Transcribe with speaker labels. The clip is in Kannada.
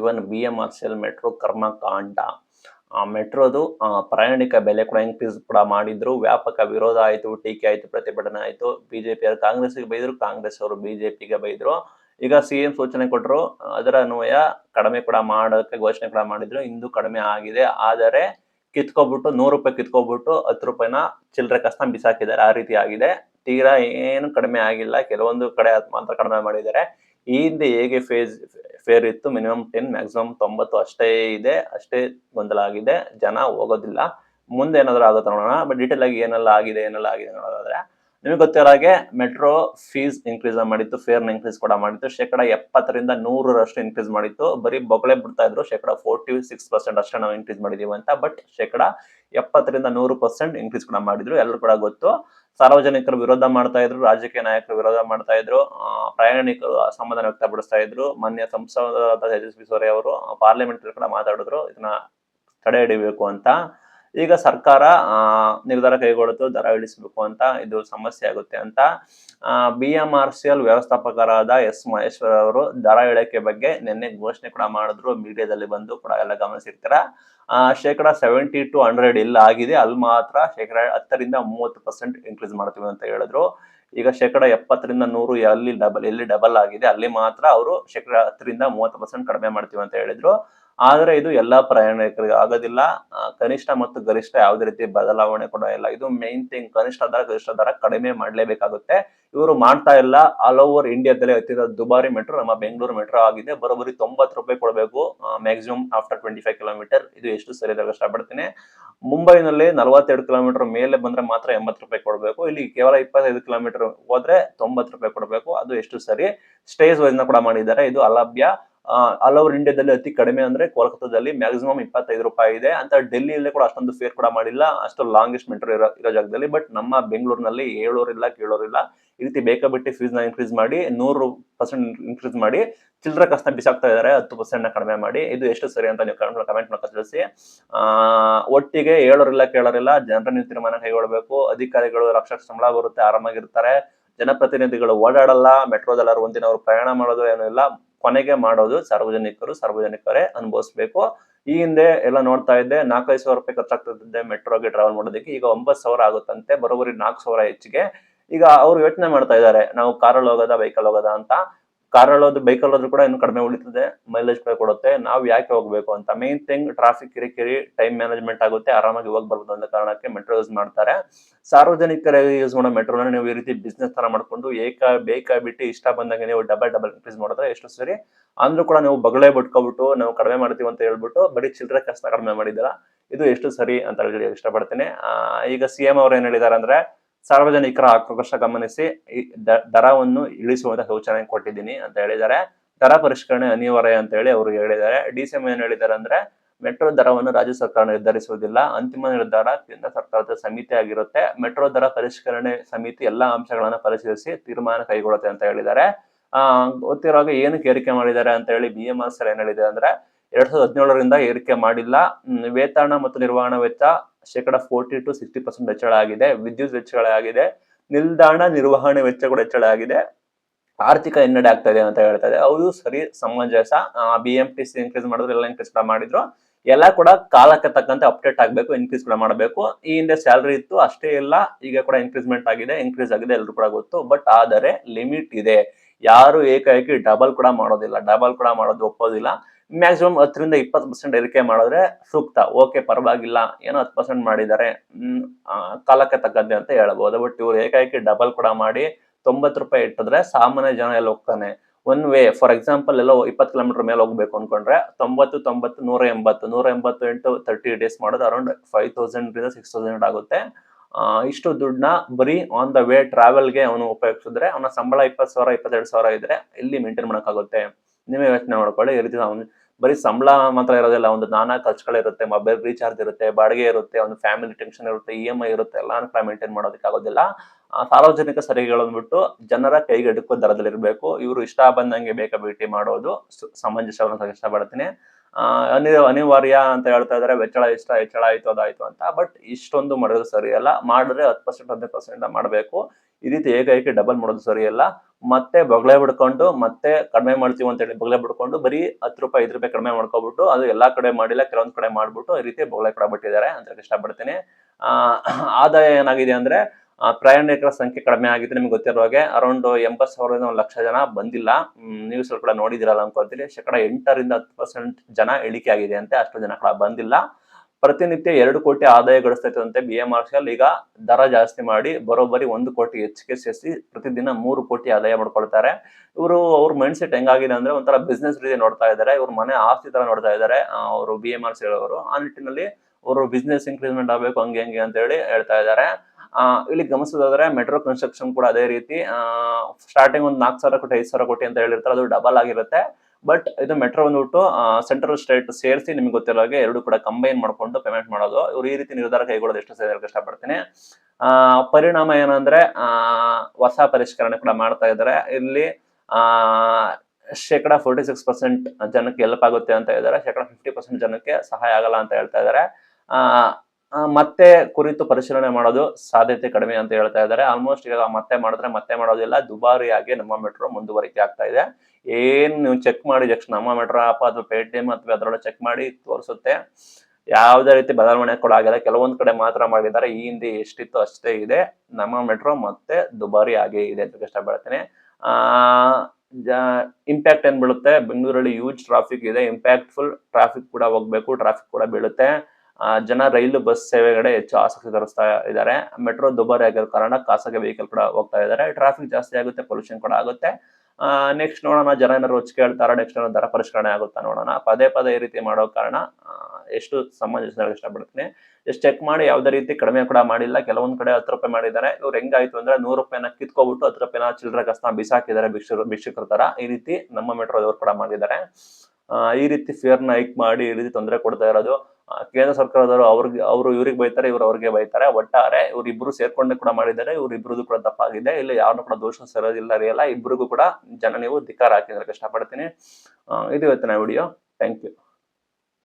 Speaker 1: Even B M R C L metro ಕರ್ಮಕಾಂಡ ಆ ಮೆಟ್ರೋದು ಪ್ರಯಾಣಿಕ ಬೆಲೆ ಕೂಡ ಇನ್ಕ್ರೀಸ್ ಕೂಡ ಮಾಡಿದ್ರು, ವ್ಯಾಪಕ ವಿರೋಧ ಆಯಿತು, ಟೀಕೆ ಆಯಿತು, ಪ್ರತಿಭಟನೆ ಆಯಿತು. ಬಿಜೆಪಿ ಅವರು ಕಾಂಗ್ರೆಸ್ಗೆ ಬೈದ್ರು, ಕಾಂಗ್ರೆಸ್ ಅವರು ಬಿಜೆಪಿಗೆ ಬೈದ್ರು. ಈಗ ಸಿ ಎಂ ಸೂಚನೆ ಕೊಟ್ಟರು ಅದರ ಅನ್ವಯ ಕಡಿಮೆ ಕೂಡ ಮಾಡೋಕ್ಕೆ ಘೋಷಣೆ ಕೂಡ ಮಾಡಿದ್ರು, ಇಂದು ಕಡಿಮೆ ಆಗಿದೆ. ಆದರೆ ಕಿತ್ಕೊಬಿಟ್ಟು, ನೂರು ರೂಪಾಯಿ ಕಿತ್ಕೊಬಿಟ್ಟು, ಹತ್ತು ರೂಪಾಯಿನ ಚಿಲ್ಲರೆ ಕಷ್ಟ ಬಿಸಾಕಿದ್ದಾರೆ. ಆ ರೀತಿ ಆಗಿದೆ. ತೀರಾ ಏನು ಕಡಿಮೆ ಆಗಿಲ್ಲ. ಕೆಲವೊಂದು ಕಡೆ ಮಾತ್ರ ಕಡಿಮೆ ಮಾಡಿದ್ದಾರೆ. ಈ ಹಿಂದೆ ಹೇಗೆ ಫೇಸ್ ಫೇರ್ ಇತ್ತು ಮಿನಿಮಮ್ ಟೆನ್ ಮ್ಯಾಕ್ಸಿಮಮ್ ತೊಂಬತ್ತು, ಅಷ್ಟೇ ಇದೆ, ಅಷ್ಟೇ ಗೊಂದಲ ಆಗಿದೆ ಜನ ಹೋಗೋದಿಲ್ಲ. ಮುಂದೆ ಏನಾದ್ರು ಆಗುತ್ತೆ ನೋಡೋಣ. ಬಟ್ ಡೀಟೇಲ್ ಆಗಿ ಏನೆಲ್ಲ ಆಗಿದೆ ಏನೆಲ್ಲ ಆಗಿದೆ ನೋಡೋದಾದ್ರೆ ನಿಮಗೆ ಗೊತ್ತಿರೋ ಹಾಗೆ ಮೆಟ್ರೋ ಫೀಸ್ ಇನ್ಕ್ರೀಸ್ ಮಾಡಿತ್ತು ಫೇರ್ನ ಇನ್ಕ್ರೀಸ್ ಕೂಡ ಮಾಡಿತ್ತು. ಶೇಕಡ ಎಪ್ಪತ್ತರಿಂದ ನೂರರಷ್ಟು ಇನ್ಕ್ರೀಸ್ ಮಾಡಿತ್ತು. ಬರೀ ಬೊಗಳೆ ಬಿಡ್ತಾ ಇದ್ರು, ಶೇಕಡ ಫೋರ್ಟಿ ಸಿಕ್ಸ್ ಪರ್ಸೆಂಟ್ ಅಷ್ಟೇ ನಾವು ಇನ್ಕ್ರೀಸ್ ಮಾಡಿದೀವಿ ಅಂತ. ಬಟ್ ಶೇಕಡ ಎಪ್ಪತ್ತರಿಂದ ನೂರು ಪರ್ಸೆಂಟ್ ಇನ್ಕ್ರೀಸ್ ಕೂಡ ಮಾಡಿದ್ರು. ಎಲ್ಲರೂ ಕೂಡ ಗೊತ್ತು. ಸಾರ್ವಜನಿಕರು ವಿರೋಧ ಮಾಡ್ತಾ ಇದ್ರು, ರಾಜಕೀಯ ನಾಯಕರು ವಿರೋಧ ಮಾಡ್ತಾ ಇದ್ರು ಪ್ರಯಾಣಿಕರು ಅಸಮಾಧಾನ ವ್ಯಕ್ತಪಡಿಸ್ತಾ ಇದ್ರು. ಮಾನ್ಯ ಸಂಸದರಾದ ತೇಜಸ್ವಿ ಸೂರ್ಯ ಅವರು ಪಾರ್ಲಿಮೆಂಟ್ ಕೂಡ ಮಾತಾಡಿದ್ರು, ಇದನ್ನ ತಡೆ ಹಿಡಿಬೇಕು ಅಂತ. ಈಗ ಸರ್ಕಾರ ನಿರ್ಧಾರ ಕೈಗೊಳ್ಳಿತು ದರ ಇಳಿಸಬೇಕು ಅಂತ ಇದು ಸಮಸ್ಯೆ ಆಗುತ್ತೆ ಅಂತ B M R C L ವ್ಯವಸ್ಥಾಪಕರಾದ S Maheshwar ಅವರು ದರ ಇಳಿಕೆ ಬಗ್ಗೆ ನಿನ್ನೆ ಘೋಷಣೆ ಕೂಡ ಮಾಡಿದ್ರು. ಮೀಡಿಯಾದಲ್ಲಿ ಬಂದು ಕೂಡ ಎಲ್ಲ ಗಮನಿಸಿರ್ತೀರ. ಶೇಕಡ ಸೆವೆಂಟಿ ಟು ಹಂಡ್ರೆಡ್ ಇಲ್ಲ ಆಗಿದೆ. ಅಲ್ಲಿ ಮಾತ್ರ ಶೇಕಡ ಹತ್ತರಿಂದ ಮೂವತ್ತು ಪರ್ಸೆಂಟ್ ಇನ್ಕ್ರೀಸ್ ಮಾಡ್ತೀವಿ ಅಂತ ಹೇಳಿದ್ರು. ಈಗ ಶೇಕಡ ಎಪ್ಪತ್ತರಿಂದ ನೂರು ಎಲ್ಲಿ ಡಬಲ್ ಎಲ್ಲಿ ಡಬಲ್ ಆಗಿದೆ, ಅಲ್ಲಿ ಮಾತ್ರ ಅವರು ಶೇಕಡ ಹತ್ತರಿಂದ ಮೂವತ್ತು ಪರ್ಸೆಂಟ್ ಕಡಿಮೆ ಮಾಡ್ತೀವಿ ಅಂತ ಹೇಳಿದ್ರು. ಆದ್ರೆ ಇದು ಎಲ್ಲಾ ಪ್ರಯಾಣಿಕರಿಗೆ ಆಗೋದಿಲ್ಲ. ಕನಿಷ್ಠ ಮತ್ತು ಗರಿಷ್ಠ ಯಾವುದೇ ರೀತಿ ಬದಲಾವಣೆ ಕೂಡ ಇಲ್ಲ. ಇದು ಮೇನ್ ಥಿಂಗ್ ಕನಿಷ್ಠ ದರ, ಗರಿಷ್ಠ ದರ ಕಡಿಮೆ ಮಾಡಲೇಬೇಕಾಗುತ್ತೆ. ಇವರು ಮಾಡ್ತಾ ಇಲ್ಲ. ಆಲ್ ಓವರ್ ಇಂಡಿಯಾದಲ್ಲಿ ಅತ್ಯಂತ ದುಬಾರಿ ಮೆಟ್ರೋ ನಮ್ಮ ಬೆಂಗಳೂರು ಮೆಟ್ರೋ ಆಗಿದೆ. ಬರೋಬ್ಬರಿ ತೊಂಬತ್ತು ರೂಪಾಯಿ ಕೊಡಬೇಕು. Maximum after twenty five kilometre ಇದು ಎಷ್ಟು ಸರಿ ಇದಾಗ ಇಷ್ಟಪಡ್ತೀನಿ ಮುಂಬೈನಲ್ಲಿ ನಲವತ್ತೆರಡು ಕಿಲೋಮೀಟರ್ ಮೇಲೆ ಬಂದ್ರೆ ಮಾತ್ರ ಎಂಬತ್ತು ರೂಪಾಯಿ ಕೊಡಬೇಕು. ಇಲ್ಲಿ ಕೇವಲ ಇಪ್ಪತ್ತೈದು ಕಿಲೋಮೀಟರ್ ಹೋದ್ರೆ ತೊಂಬತ್ತು ರೂಪಾಯಿ ಕೊಡಬೇಕು. ಅದು ಎಷ್ಟು ಸರಿ. ಸ್ಟೇಜ್ ವೈಸ್ನ ಕೂಡ ಮಾಡಿದ್ದಾರೆ. ಇದು ಅಲಭ್ಯ. ಆಲ್ ಓವರ್ ಇಂಡಿಯಾದಲ್ಲಿ ಅತಿ ಕಡಿಮೆ ಅಂದ್ರೆ ಕೋಲ್ಕತ್ತಾದಲ್ಲಿ ಮ್ಯಾಕ್ಸಿಮಮ್ ಇಪ್ಪತ್ತೈದು ರೂಪಾಯಿ ಇದೆ. ಅಂತ ಡೆಲ್ಲಿಯಲ್ಲೇ ಕೂಡ ಅಷ್ಟೊಂದು ಫೇರ್ ಕೂಡ ಮಾಡಿಲ್ಲ. ಅಷ್ಟು ಲಾಂಗೆಸ್ಟ್ ಮೆಟ್ರೋ ಇರೋ ಇರೋ ಜಾಗದಲ್ಲಿ ಬಟ್ ನಮ್ಮ ಬೆಂಗಳೂರಿನಲ್ಲಿ ಏಳೋರಿಲ್ಲ, ಕೇಳೋರಿಲ್ಲ. ಈ ರೀತಿ ಬೇಕಾಬಿಟ್ಟು ಫೀಸ್ನ ಇನ್ಕ್ರೀಸ್ ಮಾಡಿ, ನೂರು ಪರ್ಸೆಂಟ್ ಇನ್ಕ್ರೀಸ್ ಮಾಡಿ ಚಿಲ್ಡ್ರ ಕಷ್ಟ ಬಿಸಾಕ್ತಾ ಇದ್ದಾರೆ, ಹತ್ತು ಪರ್ಸೆಂಟ್ನ ಕಡಿಮೆ ಮಾಡಿ. ಇದು ಎಷ್ಟು ಸರಿ ಅಂತ ನೀವು ಕಮೆಂಟ್ ಮೂಲಕ ತಿಳಿಸಿ. ಒಟ್ಟಿಗೆ ಹೇಳೋರಿಲ್ಲ ಕೇಳೋರಿಲ್ಲ ಜನರ ನೀವು ತೀರ್ಮಾನ ಕೈಗೊಳ್ಳಬೇಕು. ಅಧಿಕಾರಿಗಳು ರಕ್ಷಕ ಸಂಬಳ ಬರುತ್ತೆ, ಆರಾಮಾಗಿರ್ತಾರೆ. ಜನಪ್ರತಿನಿಧಿಗಳು ಓಡಾಡಲ್ಲ. ಮೆಟ್ರೋದಲ್ಲಾರು ಒಂದಿನ ಅವರು ಪ್ರಯಾಣ ಮಾಡೋದು ಏನೂ ಇಲ್ಲ. ಕೊನೆಗೆ ಮಾಡೋದು ಸಾರ್ವಜನಿಕರು, ಸಾರ್ವಜನಿಕರೇ ಅನುಭವಿಸ್ಬೇಕು. ಈ ಹಿಂದೆ ಎಲ್ಲ ನೋಡ್ತಾ ಇದ್ದೆ, ನಾಲ್ಕೈದು ಸಾವಿರ ರೂಪಾಯಿ ಖರ್ಚಾಗ್ತಿದ್ದೆ ಮೆಟ್ರೋಗೆ ಟ್ರಾವೆಲ್ ಮಾಡೋದಕ್ಕೆ. ಈಗ ಒಂಬತ್ತು ಸಾವಿರ ಆಗುತ್ತಂತೆ, ಬರೋಬ್ಬರಿ ನಾಲ್ಕು ಸಾವಿರ ಹೆಚ್ಚಿಗೆ. ಈಗ ಅವ್ರು ಯೋಚನೆ ಮಾಡ್ತಾ ಇದ್ದಾರೆ, ನಾವು ಕಾರಲ್ಲಿ ಹೋಗೋದಾ ಬೈಕಲ್ಲಿ ಹೋಗೋದಾ ಅಂತ. ಕಾರಲ್ಲಿ ಹೋದ್ರು ಕೂಡ ಇನ್ನು ಕಡಿಮೆ ಉಳಿತದೆ ಮೈಲೇಜ್ ಕೂಡ ಕೊಡುತ್ತೆ. ನಾವು ಯಾಕೆ ಹೋಗ್ಬೇಕು ಅಂತ ಮೇನ್ ಥಿಂಗ್ ಟ್ರಾಫಿಕ್ ಕಿರಿಕಿರಿ ಟೈಮ್ ಮ್ಯಾನೇಜ್ಮೆಂಟ್ ಆಗುತ್ತೆ, ಆರಾಮಾಗಿ ಹೋಗಿ ಬರ್ಬೋದು ಅನ್ನೋ ಕಾರಣಕ್ಕೆ ಮೆಟ್ರೋ ಯೂಸ್ ಮಾಡ್ತಾರೆ. ಸಾರ್ವಜನಿಕರಿಗೆ ಯೂಸ್ ಮಾಡೋ ಮೆಟ್ರೋನ ನೀವು ಈ ರೀತಿ ಬಿಸ್ನೆಸ್ ತರ ಮಾಡ್ಕೊಂಡು ಏಕ ಬೇಕಾಬಿಟ್ಟು ಇಷ್ಟ ಬಂದಾಗ ನೀವು ಡಬಲ್ ಡಬಲ್ ಇನ್ಕ್ರೀಸ್ ಮಾಡಿದ್ರೆ ಎಷ್ಟು ಸರಿ. ಅಂದ್ರೂ ಕೂಡ ನೀವು ಬಗಳೇ ಬಿಟ್ಕೊಬಿಟ್ಟು, ನಾವು ಕಡಿಮೆ ಮಾಡ್ತೀವಿ ಅಂತ ಹೇಳ್ಬಿಟ್ಟು ಬರೀ ಚಿಲ್ಲರೆ ಕಷ್ಟ ಕಡಿಮೆ ಮಾಡಿದ್ದೀರಾ? ಇದು ಎಷ್ಟು ಸರಿ ಅಂತ ಹೇಳಿ ಇಷ್ಟಪಡ್ತೀನಿ. ಈಗ ಸಿ ಎಂ ಅವ್ರು ಏನ್ ಹೇಳಿದ್ದಾರೆ ಅಂದ್ರೆ ಸಾರ್ವಜನಿಕರ ಆಕ್ರೋಶ ಗಮನಿಸಿ ದರವನ್ನು ಇಳಿಸುವಂತ ಸೂಚನೆ ಕೊಟ್ಟಿದ್ದೀನಿ ಅಂತ ಹೇಳಿದ್ದಾರೆ. ದರ ಪರಿಷ್ಕರಣೆ ಅನಿವಾರ್ಯ ಅಂತ ಹೇಳಿ ಅವರು ಹೇಳಿದ್ದಾರೆ. ಡಿ ಸಿ ಎಂ ಏನ್ ಹೇಳಿದ್ದಾರೆ ಅಂದ್ರೆ ಮೆಟ್ರೋ ದರವನ್ನು ರಾಜ್ಯ ಸರ್ಕಾರ ನಿರ್ಧರಿಸುವುದಿಲ್ಲ. ಅಂತಿಮ ನಿರ್ಧಾರ ಕೇಂದ್ರ ಸರ್ಕಾರದ ಸಮಿತಿ ಆಗಿರುತ್ತೆ. ಮೆಟ್ರೋ ದರ ಪರಿಷ್ಕರಣೆ ಸಮಿತಿ ಎಲ್ಲಾ ಅಂಶಗಳನ್ನ ಪರಿಶೀಲಿಸಿ ತೀರ್ಮಾನ ಕೈಗೊಳ್ಳುತ್ತೆ ಅಂತ ಹೇಳಿದ್ದಾರೆ. ಆ ಗೊತ್ತಿರೋ ಏನು ಏನಕ್ಕೆ ಏರಿಕೆ ಮಾಡಿದ್ದಾರೆ ಅಂತ ಹೇಳಿ ಬಿ ಎಂ ಆರ್ ಸರ್ ಏನ್ ಹೇಳಿದೆ ಅಂದ್ರೆ ಎರಡ್ ಸಾವಿರದ ಹದಿನೇಳರಿಂದ ಏರಿಕೆ ಮಾಡಿಲ್ಲ. ವೇತನ ಮತ್ತು ನಿರ್ವಹಣಾ ವೆಚ್ಚ ಶೇಕಡ ಫೋರ್ಟಿ ಟು ಸಿಕ್ಸ್ಟಿ ಪರ್ಸೆಂಟ್ ಹೆಚ್ಚಳ ಆಗಿದೆ. ವಿದ್ಯುತ್ ವೆಚ್ಚಗಳಾಗಿದೆ ನಿಲ್ದಾಣ ನಿರ್ವಹಣೆ ವೆಚ್ಚ ಕೂಡ ಹೆಚ್ಚಳ ಆಗಿದೆ. ಆರ್ಥಿಕ ಹಿನ್ನಡೆ ಆಗ್ತಾ ಅಂತ ಹೇಳ್ತಾ ಇದೆ. ಹೌದು, ಸರಿ, ಸಮಂಜಸ. B M T C increase ಮಾಡಿದ್ರು, ಎಲ್ಲ ಇನ್ಕ್ರೀಸ್ ಕೂಡ ಮಾಡಿದ್ರು. ಎಲ್ಲ ಕೂಡ ಕಾಲಕ್ಕೆ ತಕ್ಕಂತೆ ಅಪ್ಡೇಟ್ ಆಗಬೇಕು ಇನ್ಕ್ರೀಸ್ ಕೂಡ ಮಾಡಬೇಕು. ಈ ಹಿಂದೆ ಸ್ಯಾಲ್ರಿ ಇತ್ತು, ಅಷ್ಟೇ ಇಲ್ಲ. ಈಗ ಕೂಡ ಇನ್ಕ್ರೀಸ್ಮೆಂಟ್ ಆಗಿದೆ ಇನ್ಕ್ರೀಸ್ ಆಗಿದೆ ಎಲ್ಲರೂ ಕೂಡ ಗೊತ್ತು. ಬಟ್ ಆದರೆ ಲಿಮಿಟ್ ಇದೆ. ಯಾರು ಏಕಾಏಕಿ ಡಬಲ್ ಕೂಡ ಮಾಡೋದಿಲ್ಲ. ಡಬಲ್ ಕೂಡ ಮಾಡೋದು ಒಪ್ಪೋದಿಲ್ಲ. ಮ್ಯಾಕ್ಸಿಮಮ್ ಹತ್ತರಿಂದ ಇಪ್ಪತ್ತು ಪರ್ಸೆಂಟ್ ಏರಿಕೆ ಮಾಡಿದ್ರೆ ಸೂಕ್ತ. ಓಕೆ ಪರವಾಗಿಲ್ಲ. ಏನೋ ಹತ್ತು ಪರ್ಸೆಂಟ್ ಮಾಡಿದ್ದಾರೆ. ಕಾಲಕ್ಕೆ ತಕ್ಕಂತೆ ಅಂತ ಹೇಳ್ಬೋದು. ಬಟ್ ಇವ್ರು ಏಕಾಏಕಿ ಡಬಲ್ ಕೂಡ ಮಾಡಿ ತೊಂಬತ್ತು ರೂಪಾಯಿ ಇಟ್ಟಿದ್ರೆ ಸಾಮಾನ್ಯ ಜನ ಎಲ್ಲ ಹೋಗ್ತಾನೆ? ಒನ್ ವೇ ಫಾರ್ ಎಕ್ಸಾಂಪಲ್ ಎಲ್ಲೋ ಇಪ್ಪತ್ತು ಕಿಲೋಮೀಟರ್ ಮೇಲೆ ಹೋಗ್ಬೇಕು ಅನ್ಕೊಂಡ್ರೆ ತೊಂಬತ್ತು ತೊಂಬತ್ತು, ನೂರ ಎಂಬತ್ತು ನೂರ ಎಂಬತ್ತು ಇಂಟು ತರ್ಟಿ ಡೇಸ್ ಮಾಡೋದು around five thousand six thousand ಆಗುತ್ತೆ. ಇಷ್ಟು ದುಡ್ಡನ್ನ ಬರೀ ಆನ್ ದ ವೇ ಟ್ರಾವೆಲ್ಗೆ ಅವನು ಉಪಯೋಗಿಸಿದ್ರೆ ಅವನ ಸಂಬಳ ಇಪ್ಪತ್ತು ಸಾವಿರ, ಇಪ್ಪತ್ತೆರಡು ಸಾವಿರ ಇದ್ರೆ ಇಲ್ಲಿ ಮೇಂಟೈನ್ ಮಾಡೋಕ್ಕಾಗುತ್ತೆ. ನೀವೇ ಯೋಚನೆ ಮಾಡ್ಕೊಳ್ಳಿ, ಈ ರೀತಿ ಅವ್ನು ಬರೀ ಸಂಬಳ ಮಾತ್ರ ಇರೋದಿಲ್ಲ, ಒಂದು ನಾನಾ ಖರ್ಚುಗಳಿರುತ್ತೆ ಮೊಬೈಲ್ ರೀಚಾರ್ಜ್ ಇರುತ್ತೆ, ಬಾಡಿಗೆ ಇರುತ್ತೆ, ಒಂದು ಫ್ಯಾಮಿಲಿ ಟೆನ್ಷನ್ ಇರುತ್ತೆ ಇ ಎಂ ಐ ಇರುತ್ತೆ ಎಲ್ಲ ಕೂಡ ಮೇಂಟೈನ್ ಮಾಡೋದಕ್ಕೆ ಆಗೋದಿಲ್ಲ. ಸಾರ್ವಜನಿಕ ಸರಿಗೆಗಳನ್ನು ಅಂದ್ಬಿಟ್ಟು ಜನರ ಕೈಗೆ ಎಟುಕೋ ದರದಲ್ಲಿ ಇರಬೇಕು. ಇವರು ಇಷ್ಟ ಬಂದಂಗೆ ಬೇಕಾ ಭೇಟಿ ಮಾಡೋದು ಸಮಂಜಸವನ್ನು ಇಷ್ಟಪಡ್ತೀನಿ. ಅನಿ, ಅನಿವಾರ್ಯ ಅಂತ ಹೇಳ್ತಾ ಇದಾರೆ ವೆಚ್ಚಳ ಇಷ್ಟ, ಹೆಚ್ಚಳ ಆಯ್ತು, ಅದಾಯ್ತು ಅಂತ. ಬಟ್ ಇಷ್ಟೊಂದು ಮಾಡೋದು ಸರಿಯಲ್ಲ. ಮಾಡಿದ್ರೆ ಹತ್ತು ಪರ್ಸೆಂಟ್ ಹದಿನೈದು ಪರ್ಸೆಂಟ್ ಮಾಡಬೇಕು. ಈ ರೀತಿ ಏಕೈಕಿ ಡಬಲ್ ಮಾಡೋದು ಸರಿಯಲ್ಲ ಮತ್ತೆ ಬೊಗಳೆ ಬಿಡ್ಕೊಂಡು, ಮತ್ತೆ ಕಡಿಮೆ ಮಾಡ್ತೀವಿ ಅಂತ ಹೇಳಿ ಬೊಗಳೆ ಬಿಡ್ಕೊಂಡು, ಬರೀ ಹತ್ತು ರೂಪಾಯಿ, ಐದು ರೂಪಾಯಿ ಕಡಿಮೆ ಮಾಡ್ಕೊಬಿಟ್ಟು, ಅದು ಎಲ್ಲಾ ಕಡೆ ಮಾಡಿಲ್ಲ ಕೆಲವೊಂದು ಕಡೆ ಮಾಡ್ಬಿಟ್ಟು ಈ ರೀತಿ ಬೊಗಳೆ ಕೊಡಬಿಟ್ಟಿದ್ದಾರೆ ಅಂತ ಹೇಳಕ್ ಇಷ್ಟಪಡ್ತೀನಿ. ಆದಾಯ ಏನಾಗಿದೆ ಅಂದ್ರೆ ಪ್ರಯಾಣಿಕರ ಸಂಖ್ಯೆ ಕಡಿಮೆ ಆಗಿದೆ ನಿಮ್ಗೆ ಗೊತ್ತಿರೋ ಹಾಗೆ ಅರೌಂಡ್ ಎಂಬತ್ತು ಸಾವಿರದಿಂದ ಒಂದು ಲಕ್ಷ ಜನ ಬಂದಿಲ್ಲ. ನ್ಯೂಸ್ ಕೂಡ ನೋಡಿದಿರಲ್ಲ ಅನ್ಕೋತೀನಿ. ಶೇಕಡ ಎಂಟರಿಂದ ಹತ್ತು ಪರ್ಸೆಂಟ್ ಜನ ಇಳಿಕೆ ಆಗಿದೆ ಅಂತೆ. ಅಷ್ಟು ಜನ ಕೂಡ ಬಂದಿಲ್ಲ. ಪ್ರತಿನಿತ್ಯ ಎರಡು ಕೋಟಿ ಆದಾಯ ಗಳಿಸ್ತೈತಂತೆ ಬಿ ಎಂ ಆರ್ ಈಗ ದರ ಜಾಸ್ತಿ ಮಾಡಿ ಬರೋಬ್ಬರಿ ಒಂದು ಕೋಟಿ ಹೆಚ್ಚಿಗೆ ಸೇರಿಸಿ ಪ್ರತಿದಿನ ಮೂರು ಕೋಟಿ ಆದಾಯ ಮಾಡ್ಕೊಳ್ತಾರೆ. ಇವರು ಅವ್ರ ಮೈಂಡ್ ಸೆಟ್ ಹೆಂಗಾಗಿದೆ ಅಂದ್ರೆ ಒಂಥರ ಬಿಸ್ನೆಸ್ ರೀತಿ ನೋಡ್ತಾ ಇದ್ದಾರೆ. ಇವ್ರ ಮನೆ ಆಸ್ತಿ ತರ ನೋಡ್ತಾ ಇದ್ದಾರೆ. ಅವರು ಬಿ ಎಂ ಆರ್ ಹೇಳೋರು ಆ ನಿಟ್ಟಿನಲ್ಲಿ ಅವರು ಬಿಸ್ನೆಸ್ ಇನ್ಕ್ರೀಸ್ಮೆಂಟ್ ಆಗಬೇಕು ಹಂಗೆ ಹಂಗೆ ಅಂತ ಹೇಳಿ ಹೇಳ್ತಾ ಆ, ಇಲ್ಲಿ ಗಮನಿಸೋದಾದ್ರೆ ಮೆಟ್ರೋ ಕನ್ಸ್ಟ್ರಕ್ಷನ್ ಕೂಡ ಅದೇ ರೀತಿ ಸ್ಟಾರ್ಟಿಂಗ್ ಒಂದು ನಾಲ್ಕು ಸಾವಿರ ಕೋಟಿ ಐದು ಸಾವಿರ ಕೋಟಿ ಅಂತ ಹೇಳಿರ್ತಾರೆ. ಅದು ಡಬಲ್ ಆಗಿರುತ್ತೆ. ಬಟ್ ಇದು ಮೆಟ್ರೋ ಬಂದ್ಬಿಟ್ಟು ಸೆಂಟ್ರಲ್ ಸ್ಟೇಟ್ ಸೇರಿಸಿ ನಿಮ್ಗೆ ಗೊತ್ತಿರೋ ಹಾಗೆ ಎರಡು ಕೂಡ ಕಂಬೈನ್ ಮಾಡ್ಕೊಂಡು ಪೇಮೆಂಟ್ ಮಾಡೋದು. ಇವರು ಈ ರೀತಿ ನಿರ್ಧಾರ ಕೈಗೊಳ್ಳೋದು ಎಷ್ಟು ಸರಿ ಇಷ್ಟಪಡ್ತೀನಿ. ಪರಿಣಾಮ ಏನಂದ್ರೆ ಹೊಸ ಪರಿಷ್ಕರಣೆ ಕೂಡ ಮಾಡ್ತಾ ಇದ್ದಾರೆ. ಇಲ್ಲಿ ಶೇಕಡ ಫೋರ್ಟಿ ಸಿಕ್ಸ್ ಪರ್ಸೆಂಟ್ ಜನಕ್ಕೆ ಹೆಲ್ಪ್ ಆಗುತ್ತೆ ಅಂತ ಇದ್ದಾರೆ ಶೇಕಡ ಫಿಫ್ಟಿ ಪರ್ಸೆಂಟ್ ಜನಕ್ಕೆ ಸಹಾಯ ಆಗಲ್ಲ ಅಂತ ಹೇಳ್ತಾ ಇದ್ದಾರೆ. ಮತ್ತೆ ಕುರಿತು ಪರಿಶೀಲನೆ ಮಾಡೋದು ಸಾಧ್ಯತೆ ಕಡಿಮೆ ಅಂತ ಹೇಳ್ತಾ ಇದ್ದಾರೆ. ಆಲ್ಮೋಸ್ಟ್ ಈಗ ಮತ್ತೆ ಮಾಡಿದ್ರೆ ಮತ್ತೆ ಮಾಡೋದಿಲ್ಲ. ದುಬಾರಿಯಾಗಿ ನಮ್ಮ ಮೆಟ್ರೋ ಮುಂದುವರಿಕೆ ಆಗ್ತಾ ಇದೆ. ಏನ್ ನೀವು ಚೆಕ್ ಮಾಡಿ ಜಸ್ಟ್ ನಮ್ಮ ಮೆಟ್ರೋ ಆಪ್ ಅಥವಾ ಪೇಟಿಎಂ ಅಥವಾ ಅದರೊಳಗೆ ಚೆಕ್ ಮಾಡಿ ತೋರಿಸುತ್ತೆ. ಯಾವುದೇ ರೀತಿ ಬದಲಾವಣೆ ಕೂಡ ಆಗಿಲ್ಲ. ಕೆಲವೊಂದು ಕಡೆ ಮಾತ್ರ ಮಾಡಿದ್ದಾರೆ. ಈ ಹಿಂದೆ ಎಷ್ಟಿತ್ತು ಅಷ್ಟೇ ಇದೆ. ನಮ್ಮ ಮೆಟ್ರೋ ಮತ್ತೆ ದುಬಾರಿ ಆಗೇ ಇದೆ ಅಂತ ಇಷ್ಟಪಡ್ತೀನಿ. ಆ ಇಂಪ್ಯಾಕ್ಟ್ ಏನ್ ಬೀಳುತ್ತೆ? ಬೆಂಗಳೂರಲ್ಲಿ ಯೂಜ್ ಟ್ರಾಫಿಕ್ ಇದೆ. ಇಂಪ್ಯಾಕ್ಟ್ಫುಲ್ ಟ್ರಾಫಿಕ್ ಕೂಡ ಹೋಗ್ಬೇಕು. ಟ್ರಾಫಿಕ್ ಕೂಡ ಬೀಳುತ್ತೆ. ಜನ ರೈಲು ಬಸ್ ಸೇವೆ ಕಡೆ ಹೆಚ್ಚು ಆಸಕ್ತಿ ತೋರಿಸ್ತಾ ಇದ್ದಾರೆ. ಮೆಟ್ರೋ ದುಬಾರಿ ಆಗಿರೋ ಕಾರಣ ಖಾಸಗಿ ವೆಹಿಕಲ್ ಕೂಡ ಹೋಗ್ತಾ ಇದ್ದಾರೆ. ಟ್ರಾಫಿಕ್ ಜಾಸ್ತಿ ಆಗುತ್ತೆ ಪೊಲ್ಯೂಷನ್ ಕೂಡ ಆಗುತ್ತೆ. ನೆಕ್ಸ್ಟ್ ನೋಡೋಣ, ಜನ ಏನಾದ್ರು ರುಚಿ ಕೇಳ್ತಾರೋ ನೆಕ್ಸ್ಟ್ ಏನೋ ದರ ಪರಿಷ್ಕರಣೆ ಆಗುತ್ತಾ ನೋಡೋಣ. ಪದೇ ಪದೇ ಈ ರೀತಿ ಮಾಡೋ ಕಾರಣ ಎಷ್ಟು ಸಮಂಜಸ ಇಷ್ಟಪಡ್ತೀನಿ. ಎಷ್ಟು ಚೆಕ್ ಮಾಡಿ, ಯಾವುದೇ ರೀತಿ ಕಡಿಮೆ ಕೂಡ ಮಾಡಿಲ್ಲ. ಕೆಲವೊಂದ್ ಕಡೆ ಹತ್ತು ರೂಪಾಯಿ ಮಾಡಿದ್ದಾರೆ. ಇವ್ರು ಹೆಂಗಾಯ್ತು ಅಂದ್ರೆ ನೂರು ರೂಪಾಯಿನ ಕಿತ್ಕೊಬಿಟ್ಟು ಹತ್ತು ರೂಪಾಯಿನ ಚಿಲ್ಲರೆ ಕಸ್ನ ಬಿಸಾಕಿದ್ದಾರೆ ಭಿಕ್ಷ ಭಿಕ್ಷಕರ ತರ ಈ ರೀತಿ ನಮ್ಮ ಮೆಟ್ರೋದವ್ರು ಕೂಡ ಮಾಡಿದ್ದಾರೆ. ಈ ರೀತಿ ಫೇರ್ನ ಹೈಕ್ ಮಾಡಿ ಈ ರೀತಿ ತೊಂದರೆ ಕೊಡ್ತಾ ಇರೋದು. ಕೇಂದ್ರ ಸರ್ಕಾರದವರು ಅವ್ರಿಗೆ ಅವರು ಇವ್ರಿಗೆ ಬೈತಾರೆ ಇವ್ರು ಅವ್ರಿಗೆ ಬೈತಾರೆ. ಒಟ್ಟಾರೆ ಇವ್ರಿಬ್ರು ಸೇರ್ಕೊಂಡೆ ಕೂಡ ಮಾಡಿದ್ದಾರೆ ಇವ್ರಿಬ್ರದ್ದು ಕೂಡ ತಪ್ಪಾಗಿದೆ. ಇಲ್ಲಿ ಯಾರನ್ನೂ ಕೂಡ ದೋಷ ಸರೋದಿಲ್ಲ ಅರಿಯಲ್ಲ ಇಬ್ರಿಗೂ ಕೂಡ ಜನ ನೀವು ಧಿಕ್ಕಾರ ಹಾಕಿದ್ರೆ ಇಷ್ಟಪಡ್ತೀನಿ ಆ, ಇದು ಇವತ್ತಿನ ವಿಡಿಯೋ ಥ್ಯಾಂಕ್ ಯು